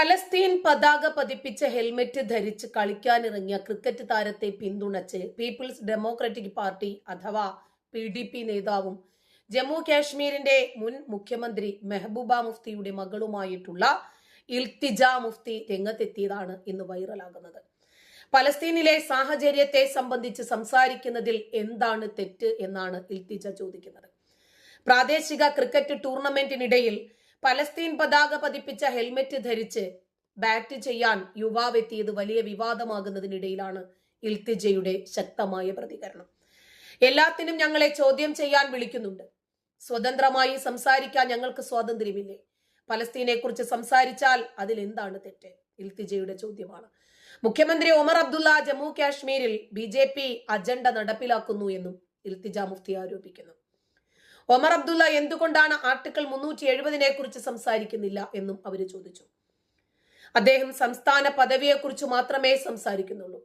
Palestine പതാക പതിപ്പിച്ച helmet ധരിച്ച് കളിക്കാനിറങ്ങിയ ക്രിക്കറ്റ് താരത്തെ പിന്തുണച്ച് പീപ്പിൾസ് ഡെമോക്രാറ്റിക് പാർട്ടി അഥവാ പി ഡി പി നേതാവും ജമ്മു കാശ്മീരിന്റെ മുൻ മുഖ്യമന്ത്രി മെഹബൂബ മുഫ്തിയുടെ മകളുമായിട്ടുള്ള ഇൽത്തിജ മുഫ്തി രംഗത്തെത്തിയതാണ് ഇന്ന് വൈറലാകുന്നത്. പലസ്തീനിലെ സാഹചര്യത്തെ സംബന്ധിച്ച് സംസാരിക്കുന്നതിൽ എന്താണ് തെറ്റ് എന്നാണ് ഇൽത്തിജ ചോദിക്കുന്നത്. പ്രാദേശിക ക്രിക്കറ്റ് ടൂർണമെന്റിനിടയിൽ പലസ്തീൻ പതാക പതിപ്പിച്ച ഹെൽമെറ്റ് ധരിച്ച് ബാറ്റ് ചെയ്യാൻ യുവാവെത്തിയത് വലിയ വിവാദമാകുന്നതിനിടയിലാണ് ഇൽത്തിജയുടെ ശക്തമായ പ്രതികരണം. എല്ലാത്തിനും ഞങ്ങളെ ചോദ്യം ചെയ്യാൻ വിളിക്കുന്നുണ്ട്. സ്വതന്ത്രമായി സംസാരിക്കാൻ ഞങ്ങൾക്ക് സ്വാതന്ത്ര്യമില്ലേ? പലസ്തീനെ കുറിച്ച് സംസാരിച്ചാൽ അതിൽ എന്താണ് തെറ്റ്? ഇൽത്തിജയുടെ ചോദ്യമാണ്. മുഖ്യമന്ത്രി ഒമർ അബ്ദുള്ള ജമ്മു കാശ്മീരിൽ ബി ജെ പി അജണ്ട നടപ്പിലാക്കുന്നു എന്നും ഇൽത്തിജ മുഫ്തി ആരോപിക്കുന്നു. ഒമർ അബ്ദുള്ള എന്തുകൊണ്ടാണ് ആർട്ടിക്കിൾ മുന്നൂറ്റി എഴുപതിനെ കുറിച്ച് സംസാരിക്കുന്നില്ല എന്നും അവർ ചോദിച്ചു. അദ്ദേഹം സംസ്ഥാന പദവിയെക്കുറിച്ച് മാത്രമേ സംസാരിക്കുന്നുള്ളൂ.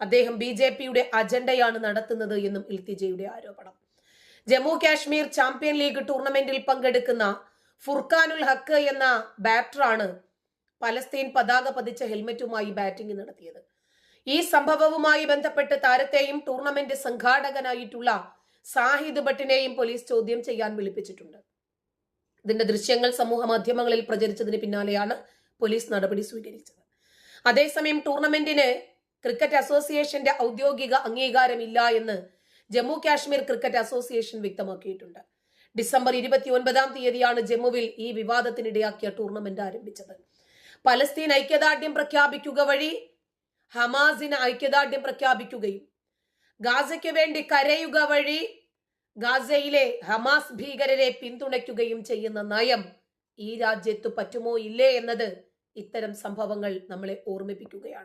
അദ്ദേഹം ബി ജെ പിയുടെ അജണ്ടയാണ് നടത്തുന്നത് എന്നും ഇൽത്തിജയുടെ ആരോപണം. ജമ്മു കാശ്മീർ ചാമ്പ്യൻ ലീഗ് ടൂർണമെന്റിൽ പങ്കെടുക്കുന്ന ഫുർഖാനുൽ ഹക്ക് എന്ന ബാറ്ററാണ് പലസ്തീൻ പതാക പതിച്ച ഹെൽമെറ്റുമായി ബാറ്റിംഗ് നടത്തിയത്. ഈ സംഭവവുമായി ബന്ധപ്പെട്ട് താരത്തെയും ടൂർണമെന്റ് സംഘാടകനായിട്ടുള്ള സാഹിദ് ഭട്ടിനെയും പോലീസ് ചോദ്യം ചെയ്യാൻ വിളിപ്പിച്ചിട്ടുണ്ട്. ഇതിന്റെ ദൃശ്യങ്ങൾ സമൂഹ മാധ്യമങ്ങളിൽ പ്രചരിച്ചതിന് പിന്നാലെയാണ് പോലീസ് നടപടി സ്വീകരിച്ചത്. അതേസമയം ടൂർണമെന്റിന് ക്രിക്കറ്റ് അസോസിയേഷന്റെ ഔദ്യോഗിക അംഗീകാരമില്ല എന്ന് ജമ്മു കാശ്മീർ ക്രിക്കറ്റ് അസോസിയേഷൻ വ്യക്തമാക്കിയിട്ടുണ്ട്. ഡിസംബർ ഇരുപത്തി ഒൻപതാം തീയതിയാണ് ജമ്മുവിൽ ഈ വിവാദത്തിനിടയാക്കിയ ടൂർണമെന്റ് ആരംഭിച്ചത്. പലസ്തീൻ ഐക്യദാർഢ്യം പ്രഖ്യാപിക്കുക വഴി ഹമാസിന് ഐക്യദാർഢ്യം പ്രഖ്യാപിക്കുകയും ഗാസയ്ക്ക് വേണ്ടി കരയുക വഴി ഗാസയിലെ ഹമാസ് ഭീകരരെ പിന്തുണയ്ക്കുകയും ചെയ്യുന്ന നയം ഈ രാജ്യത്ത് പറ്റുമോ ഇല്ലേ എന്നത് ഇത്തരം സംഭവങ്ങൾ നമ്മളെ ഓർമ്മിപ്പിക്കുകയാണ്.